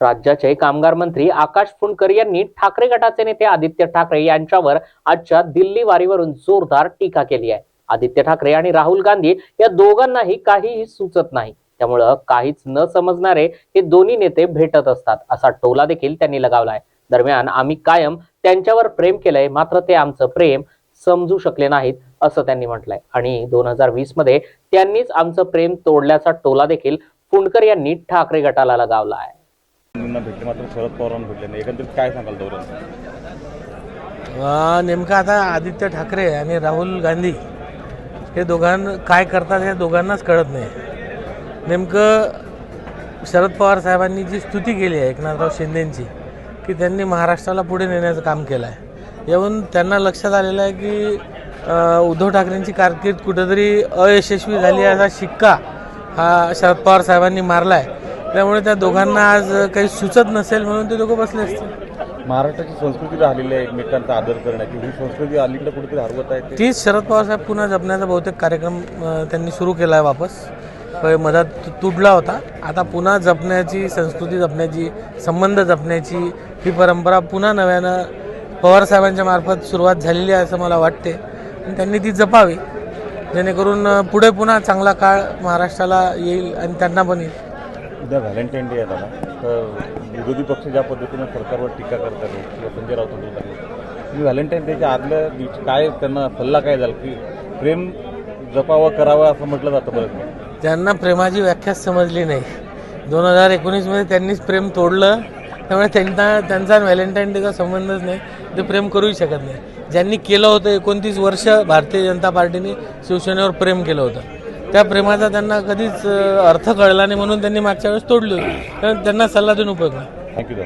राज्याचे कामगार मंत्री आकाश फुंडकर यांनी ठाकरे गटाचे नेते आदित्य ठाकरे यांच्यावर आजच्या दिल्ली वारीवरून जोरदार टीका केली आहे. आदित्य ठाकरे आणि राहुल गांधी या दोघांनाही काहीही सुचत नाही. त्यामुळं काहीच न समजणारे हे दोन्ही नेते भेटत असतात असा टोला देखील त्यांनी लगावलाय. दरम्यान आम्ही कायम त्यांच्यावर प्रेम केलंय मात्र ते आमचं प्रेम समजू शकले नाहीत असं त्यांनी म्हटलंय. आणि दोन हजार वीसमध्ये त्यांनीच आमचं प्रेम तोडल्याचा टोला देखील फुंडकर यांनी ठाकरे गटाला लगावला आहे गांधींना भेटले मात्र शरद पवारांना भेटले नाही. एकंदरीत काय सांगाल दौऱ्यात? नेमकं आता आदित्य ठाकरे आणि राहुल गांधी हे दोघां काय करतात हे दोघांनाच कळत नाही. नेमकं शरद पवार साहेबांनी जी स्तुती केली आहे एकनाथराव शिंदेंची की त्यांनी महाराष्ट्राला पुढे नेण्याचं काम केलं आहे येऊन त्यांना लक्षात आलेलं आहे की उद्धव ठाकरेंची कारकीर्द कुठेतरी अयशस्वी झाली असा शिक्का हा शरद पवार साहेबांनी मारला आहे त्यामुळे त्या दोघांना आज काही सुचत नसेल म्हणून ते दोघं बसले असतील. महाराष्ट्राची संस्कृती राहिलेली आहे एकमेकांचा आदर करण्याची ही संस्कृती अलीकडे कुठेतरी हरवत आहे तीच शरद पवार साहेब पुन्हा जपण्याचा बहुतेक कार्यक्रम अ, त्यांनी सुरू केला आहे वापस. मधात तु- तुटला होता. आता पुन्हा जपण्याची संस्कृती जपण्याची संबंध जपण्याची ही परंपरा पुन्हा नव्यानं पवार साहेबांच्या मार्फत सुरुवात झालेली आहे असं मला वाटते. आणि त्यांनी ती जपावी. जेणेकरून अ, पुढे पुन्हा चांगला काळ महाराष्ट्राला येईल आणि त्यांना पण येईल. उद्या व्हॅलेंटाईन डे आहे दादा. तर विरोधी पक्ष ज्या पद्धतीनं सरकारवर टीका करतात किंवा संजय राऊत बोलतात व्हॅलेंटाईन डेच्या आदल्या दिवशी काय त्यांना सल्ला काय झाला की प्रेम जपावं करावं असं म्हटलं जातं बरं त्यांना प्रेमाची व्याख्याच समजली नाही. दोन हजार एकोणीसमध्ये त्यांनीच प्रेम तोडलं. त्यामुळे त्यांना त्यांचा व्हॅलेंटाईन डेचा संबंधच नाही. ते प्रेम करूही शकत नाही. ज्यांनी केलं होतं एकोणतीस वर्ष भारतीय जनता पार्टीने शिवसेनेवर प्रेम केलं होतं. त्या प्रेमाचा त्यांना कधीच अर्थ कळला नाही म्हणून त्यांनी मागच्या वेळेस तोडली. होती तर त्यांना सल्ला देऊन उपयोग. नाही थँक्यू